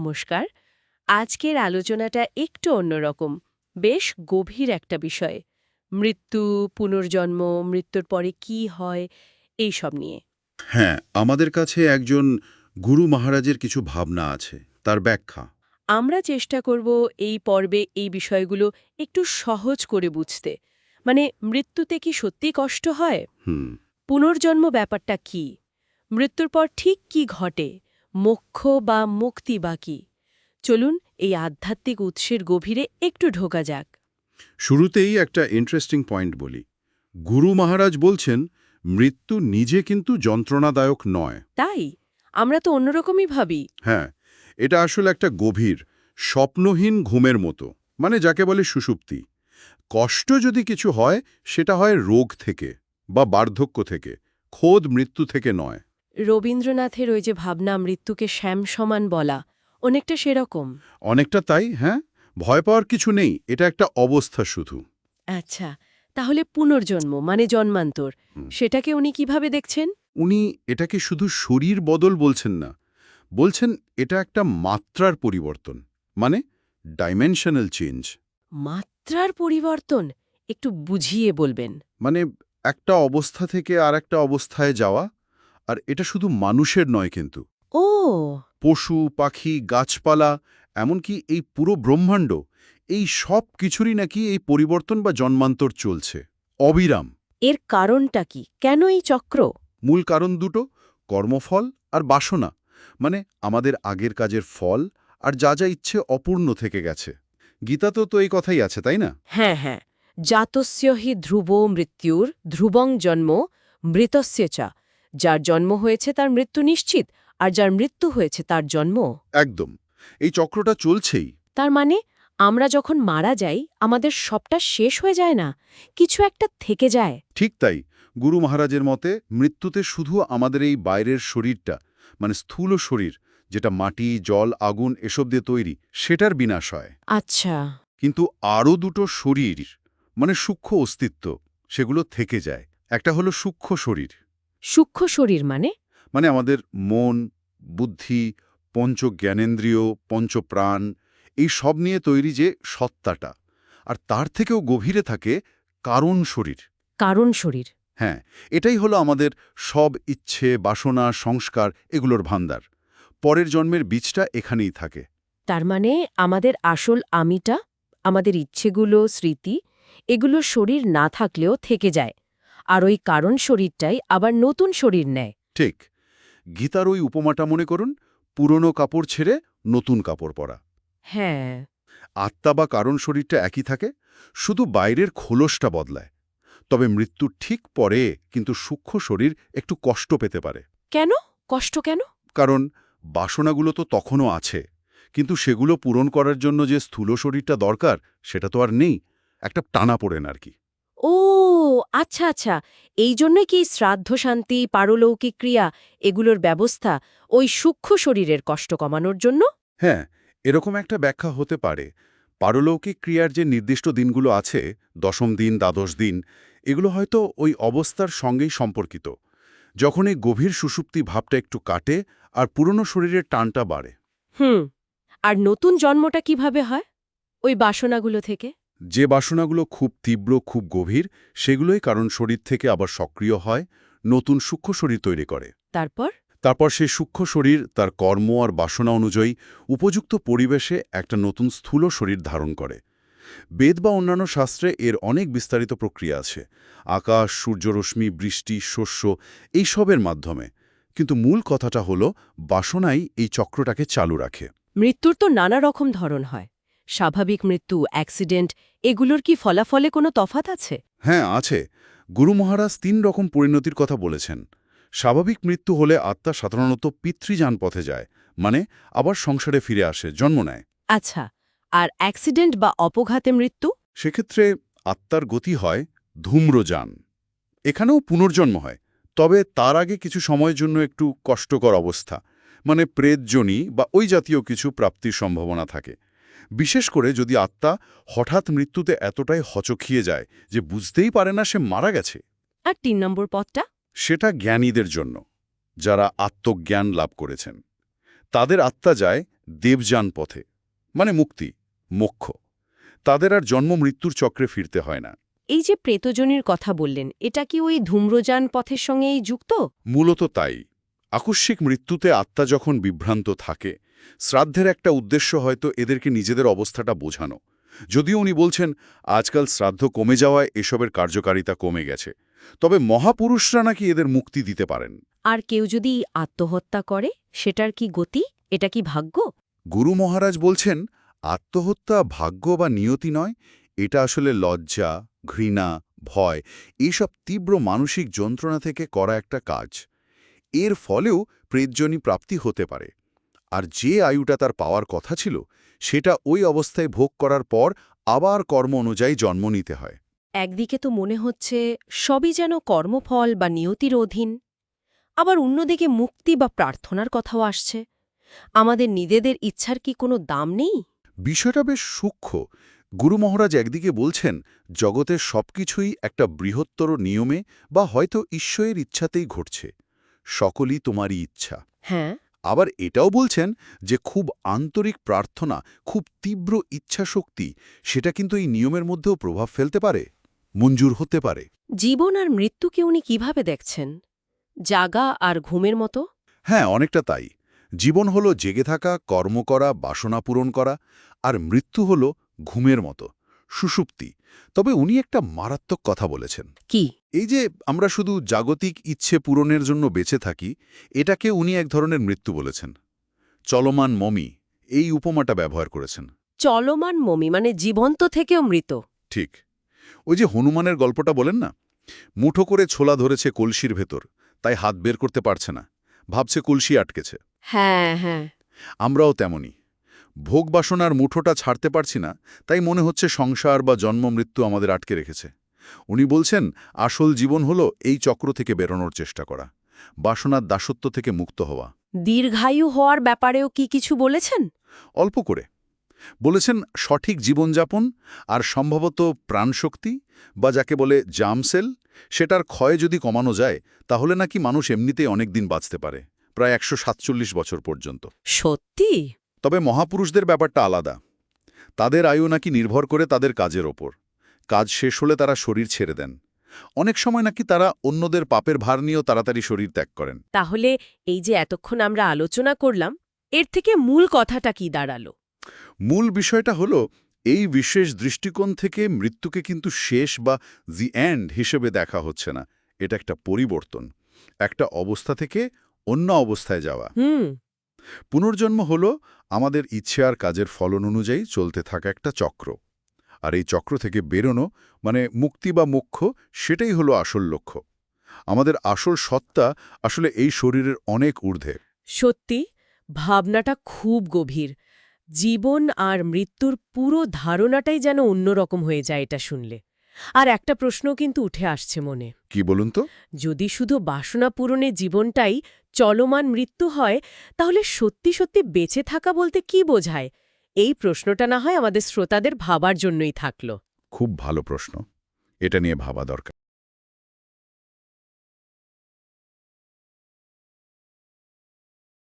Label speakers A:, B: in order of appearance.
A: নমস্কার। আজকের আলোচনাটা একটু অন্যরকম বেশ গভীর একটা বিষয়। মৃত্যু পুনর্জন্ম মৃত্যুর পরে কি হয় এই সব নিয়ে।
B: হ্যাঁ আমাদের কাছে একজন গুরু মহারাজের কিছু ভাবনা আছে তার ব্যাখ্যা।
A: আমরা চেষ্টা করব এই পর্বে এই বিষয়গুলো একটু সহজ করে বুঝতে। মানে মৃত্যুতে কি সত্যি কষ্ট হয়?
B: হুম।
A: পুনর্জন্ম ব্যাপারটা কি? মৃত্যুর পর ঠিক কি ঘটে? মোক্ষ বা মুক্তি বা কি? চলুন এই আধ্যাত্মিক উৎসের গভীরে একটু ঢোকা যাক।
B: শুরুতেই একটা ইন্টারেস্টিং পয়েন্ট বলি। গুরু মহারাজ বলছেন মৃত্যু নিজে কিন্তু যন্ত্রণাদায়ক নয়।
A: তাই? আমরা তো অন্যরকমই ভাবি।
B: হ্যাঁ এটা আসলে একটা গভীর স্বপ্নহীন ঘুমের মতো মানে যাকে বলে সুষুপ্তি। কষ্ট যদি কিছু হয় সেটা হয় রোগ থেকে বা বার্ধক্য থেকে খোদ মৃত্যু থেকে নয়।
A: রবীন্দ্রনাথের ওই যে ভাবনা মৃত্যুকে শ্যাম সমান বলা অনেকটা সেরকম।
B: অনেকটা তাই হ্যাঁ? ভয় পাওয়ার কিছু নেই এটা একটা অবস্থা শুধু।
A: আচ্ছা তাহলে পুনর্জন্ম মানে জন্মান্তর সেটাকে উনি কীভাবে দেখছেন?
B: উনি এটাকে শুধু শরীর বদল বলছেন না বলছেন এটা একটা মাত্রার পরিবর্তন মানে ডাইমেনশনাল চেঞ্জ
A: মাত্রার পরিবর্তন? একটু বুঝিয়ে বলবেন।
B: মানে একটা অবস্থা থেকে আর একটা অবস্থায় যাওয়া আর এটা শুধু মানুষের নয় কিন্তু।
A: ও।
B: পশু পাখি গাছপালা এমনকি এই পুরো ব্রহ্মাণ্ড এই সব কিছুরই নাকি এই পরিবর্তন বা জন্মান্তর চলছে। অবিরাম।
A: এর কারণটা কি? কেন এই চক্র?
B: মূল কারণ দুটো কর্মফল আর বাসনা। মানে আমাদের আগের কাজের ফল আর যা যা ইচ্ছে অপূর্ণ থেকে গেছে। গীতাতেও তো এই কথাই আছে তাই না?
A: হ্যাঁ হ্যাঁ। জাতস্য হি ধ্রুব মৃত্যুর ধ্রুবং জন্ম মৃতস্য চা। যার জন্ম হয়েছে তার মৃত্যু নিশ্চিত আর যার মৃত্যু হয়েছে তার জন্ম।
B: একদম। এই চক্রটা চলছেই।
A: তার মানে আমরা যখন মারা যাই আমাদের সবটা শেষ হয়ে যায় না? কিছু একটা থেকে যায়।
B: ঠিক তাই। গুরু মহারাজের মতে মৃত্যুতে শুধু আমাদের এই বাইরের শরীরটা মানে স্থূল শরীর যেটা মাটি জল আগুন এসব দিয়ে তৈরি সেটার বিনাশ হয়।
A: আচ্ছা।
B: কিন্তু আরও দুটো শরীর মানে সূক্ষ্ম অস্তিত্ব সেগুলো থেকে যায়। একটা হলো সূক্ষ্ম শরীর।
A: সূক্ষ্ম শরীর মানে?
B: মানে আমাদের মন বুদ্ধি পঞ্চ জ্ঞানেন্দ্রিয় পঞ্চপ্রাণ এই সব নিয়ে তৈরি যে সত্তাটা। আর তার থেকেও গভীরে থাকে কারণ শরীর।
A: কারণ শরীর।
B: হ্যাঁ এটাই হলো আমাদের সব ইচ্ছে বাসনা সংস্কার এগুলোর ভান্ডার পরের জন্মের বীজটা এখানেই থাকে।
A: তার মানে আমাদের আসল আমিটা আমাদের ইচ্ছেগুলো স্মৃতি এগুলো শরীর না থাকলেও থেকে যায়। আর ওই কারণ শরীরটাই আবার নতুন শরীর নেয়।
B: ঠিক। গীতার ওই উপমাটা মনে করুন পুরনো কাপড় ছেড়ে নতুন কাপড় পরা।
A: হ্যাঁ।
B: আত্মা বা কারণ শরীরটা একই থাকে শুধু বাইরের খোলসটা বদলায়। তবে মৃত্যুর ঠিক পরে কিন্তু সূক্ষ্ম শরীর একটু কষ্ট পেতে পারে।
A: কেন? কষ্ট কেন?
B: কারণ বাসনাগুলো তো তখনও আছে কিন্তু সেগুলো পূরণ করার জন্য যে স্থূল শরীরটা দরকার সেটা তো আর নেই একটা টানা পড়েন আর কি।
A: ও আচ্ছা আচ্ছা। এই জন্যই কি শ্রাদ্ধ শান্তি পারলৌকিক ক্রিয়া এগুলোর ব্যবস্থা ওই সূক্ষ্ম শরীরের কষ্ট কমানোর জন্য?
B: হ্যাঁ এরকম একটা ব্যাখ্যা হতে পারে। পারলৌকিক ক্রিয়ার যে নির্দিষ্ট দিনগুলো আছে দশম দিন দ্বাদশ দিন এগুলো হয়তো ওই অবস্থার সঙ্গেই সম্পর্কিত। যখন এই গভীর সুষুপ্তি ভাবটা একটু কাটে আর পুরনো শরীরের টানটা বাড়ে।
A: হুম আর নতুন জন্মটা কীভাবে হয়? ওই বাসনাগুলো থেকে?
B: যে বাসনাগুলো খুব তীব্র খুব গভীর সেগুলোই কারণ শরীর থেকে আবার সক্রিয় হয় নতুন সূক্ষ্ম শরীর তৈরি করে।
A: তারপর?
B: তারপর সেই সূক্ষ্ম শরীর তার কর্ম আর বাসনা অনুযায়ী উপযুক্ত পরিবেশে একটা নতুন স্থূল শরীর ধারণ করে। বেদ বা অন্যান্য শাস্ত্রে এর অনেক বিস্তারিত প্রক্রিয়া আছে। আকাশ সূর্যরশ্মি বৃষ্টি শস্য এই সবের মাধ্যমে। কিন্তু মূল কথাটা হলো বাসনাই এই চক্রটাকে চালু রাখে।
A: মৃত্যুর তো নানা রকম ধরন হয়। স্বাভাবিক মৃত্যু অ্যাক্সিডেন্ট এগুলোর কি ফলাফলে কোনো তফাত আছে?
B: হ্যাঁ আছে। গুরু মহারাজ তিন রকম পরিণতির কথা বলেছেন। স্বাভাবিক মৃত্যু হলে আত্মা সাধারণত পিতৃযান পথে যায় মানে আবার সংসারে ফিরে আসে জন্ম নেয়।
A: আচ্ছা আর অ্যাক্সিডেন্ট বা অপঘাতে মৃত্যু?
B: সেক্ষেত্রে আত্মার গতি হয় ধূম্রযান। এখানেও পুনর্জন্ম হয় তবে তার আগে কিছু সময়ের জন্য একটু কষ্টকর অবস্থা মানে প্রেতজনী বা ওই জাতীয় কিছু প্রাপ্তির সম্ভাবনা থাকে। বিশেষ করে যদি আত্মা হঠাৎ মৃত্যুতে এতটাই হচকিয়ে যায় যে বুঝতেই পারে না সে মারা গেছে।
A: আর তিন নম্বর পথটা?
B: সেটা জ্ঞানীদের জন্য যারা আত্মজ্ঞান লাভ করেছেন। তাদের আত্মা যায় দেবযান পথে মানে মুক্তি মোক্ষ। তাদের আর জন্ম মৃত্যুর চক্রে ফিরতে হয় না।
A: এই যে প্রেতজনির কথা বললেন এটা কি ওই ধূম্রযান পথের সঙ্গেই যুক্ত?
B: মূলত তাই। আকস্মিক মৃত্যুতে আত্মা যখন বিভ্রান্ত থাকে শ্রাদ্ধের একটা উদ্দেশ্য হয়তো এদেরকে নিজেদের অবস্থাটা বোঝানো। যদিও উনি বলছেন আজকাল শ্রাদ্ধ কমে যাওয়ায় এসবের কার্যকারিতা কমে গেছে। তবে মহাপুরুষরা নাকি এদের মুক্তি দিতে পারেন।
A: আর কেউ যদি আত্মহত্যা করে সেটার কি গতি? এটা কি ভাগ্য?
B: গুরু মহারাজ বলছেন আত্মহত্যা ভাগ্য বা নিয়তি নয় এটা আসলে লজ্জা ঘৃণা ভয় এসব তীব্র মানসিক যন্ত্রণা থেকে করা একটা কাজ। এর ফলেও প্রেতজনী প্রাপ্তি হতে পারে। আর যে আয়ুটা তার পাওয়ার কথা ছিল সেটা ওই অবস্থায় ভোগ করার পর আবার কর্ম অনুযায়ী জন্ম নিতে হয়।
A: একদিকে তো মনে হচ্ছে সবই যেন কর্মফল বা নিয়তির অধীন আবার অন্যদিকে মুক্তি বা প্রার্থনার কথাও আসছে। আমাদের নিজেদের ইচ্ছার কি কোনো দাম নেই?
B: বিষয়টা বেশ সূক্ষ্ম। গুরু মহারাজ একদিকে বলছেন জগতের সবকিছুই একটা বৃহত্তর নিয়মে বা হয়তো ঈশ্বরের ইচ্ছাতেই ঘটছে। সকলই তোমারই ইচ্ছা।
A: হ্যাঁ।
B: আবার এটাও বলছেন যে খুব আন্তরিক প্রার্থনা খুব তীব্র ইচ্ছাশক্তি সেটা কিন্তু এই নিয়মের মধ্যেও প্রভাব ফেলতে পারে মঞ্জুর হতে পারে।
A: জীবন আর মৃত্যুকে উনি কীভাবে দেখছেন? জাগা আর ঘুমের মতো?
B: হ্যাঁ অনেকটা তাই। জীবন হলো জেগে থাকা কর্ম করা বাসনা পূরণ করা আর মৃত্যু হলো ঘুমের মতো সুষুপ্তি। তবে উনি একটা মারাত্মক কথা বলেছেন।
A: কি?
B: এই যে আমরা শুধু জাগতিক ইচ্ছে পূরণের জন্য বেঁচে থাকি এটাকে উনি এক ধরনের মৃত্যু বলেছেন। চলমান মমি এই উপমাটা ব্যবহার করেছেন।
A: চলমান মমি মানে জীবন্ত থেকেও মৃত।
B: ঠিক। ওই যে হনুমানের গল্পটা বলেন না? মুঠো করে ছোলা ধরেছে কলসির ভেতর তাই হাত বের করতে পারছে না। ভাবছে কলসি আটকেছে।
A: হ্যাঁ হ্যাঁ।
B: আমরাও তেমনি ভোগ বাসনার মুঠোটা ছাড়তে পারছি না তাই মনে হচ্ছে সংসার বা জন্ম মৃত্যু আমাদের আটকে রেখেছে। উনি বলছেন আসল জীবন হলো এই চক্র থেকে বেরোনোর চেষ্টা করা বাসনার দাসত্ব থেকে মুক্ত হওয়া।
A: দীর্ঘায়ু হওয়ার ব্যাপারেও কি কিছু বলেছেন?
B: অল্প করে। বলেছেন সঠিক জীবনযাপন আর সম্ভবত প্রাণশক্তি বা যাকে বলে জামসেল সেটার ক্ষয় যদি কমানো যায় তাহলে নাকি মানুষ এমনিতেই অনেক দিন বাঁচতে পারে প্রায় একশো সাতচল্লিশ বছর পর্যন্ত।
A: সত্যি?
B: তবে মহাপুরুষদের ব্যাপারটা আলাদা। তাদের আয়ু নাকি নির্ভর করে তাদের কাজের ওপর। কাজ শেষ হলে তারা শরীর ছেড়ে দেন। অনেক সময় নাকি তারা অন্যদের পাপের ভার নিয়েও তাড়াতাড়ি শরীর ত্যাগ করেন।
A: তাহলে এই যে এতক্ষণ আমরা আলোচনা করলাম এর থেকে মূল কথাটা কি দাঁড়াল?
B: মূল বিষয়টা হলো এই বিশেষ দৃষ্টিকোণ থেকে মৃত্যুকে কিন্তু শেষ বা দি এন্ড হিসেবে দেখা হচ্ছে না। এটা একটা পরিবর্তন একটা অবস্থা থেকে অন্য অবস্থায় যাওয়া।
A: হুম।
B: পুনর্জন্ম হল আমাদের ইচ্ছে আর কাজের ফলন অনুযায়ী চলতে থাকা একটা চক্র। আর এই চক্র থেকে বেরোনো মানে মুক্তি বা মোক্ষ সেটাই হলো আসল লক্ষ্য। আমাদের আসল সত্তা আসলে এই শরীরের অনেক ঊর্ধ্বে।
A: সত্যি ভাবনাটা খুব গভীর। জীবন আর মৃত্যুর পুরো ধারণাটাই যেন অন্যরকম হয়ে যায় এটা শুনলে। আর একটা প্রশ্ন কিন্তু উঠে আসছে মনে।
B: কি বলুন তো?
A: যদি শুধু বাসনা পূরণে জীবনটাই চলমান মৃত্যু হয় তাহলে সত্যি সত্যি বেঁচে থাকা বলতে কি বোঝায়? এই প্রশ্নটা না হয় আমাদের শ্রোতাদের ভাবার জন্যই থাকল।
B: খুব ভালো প্রশ্ন। এটা নিয়ে ভাবা দরকার।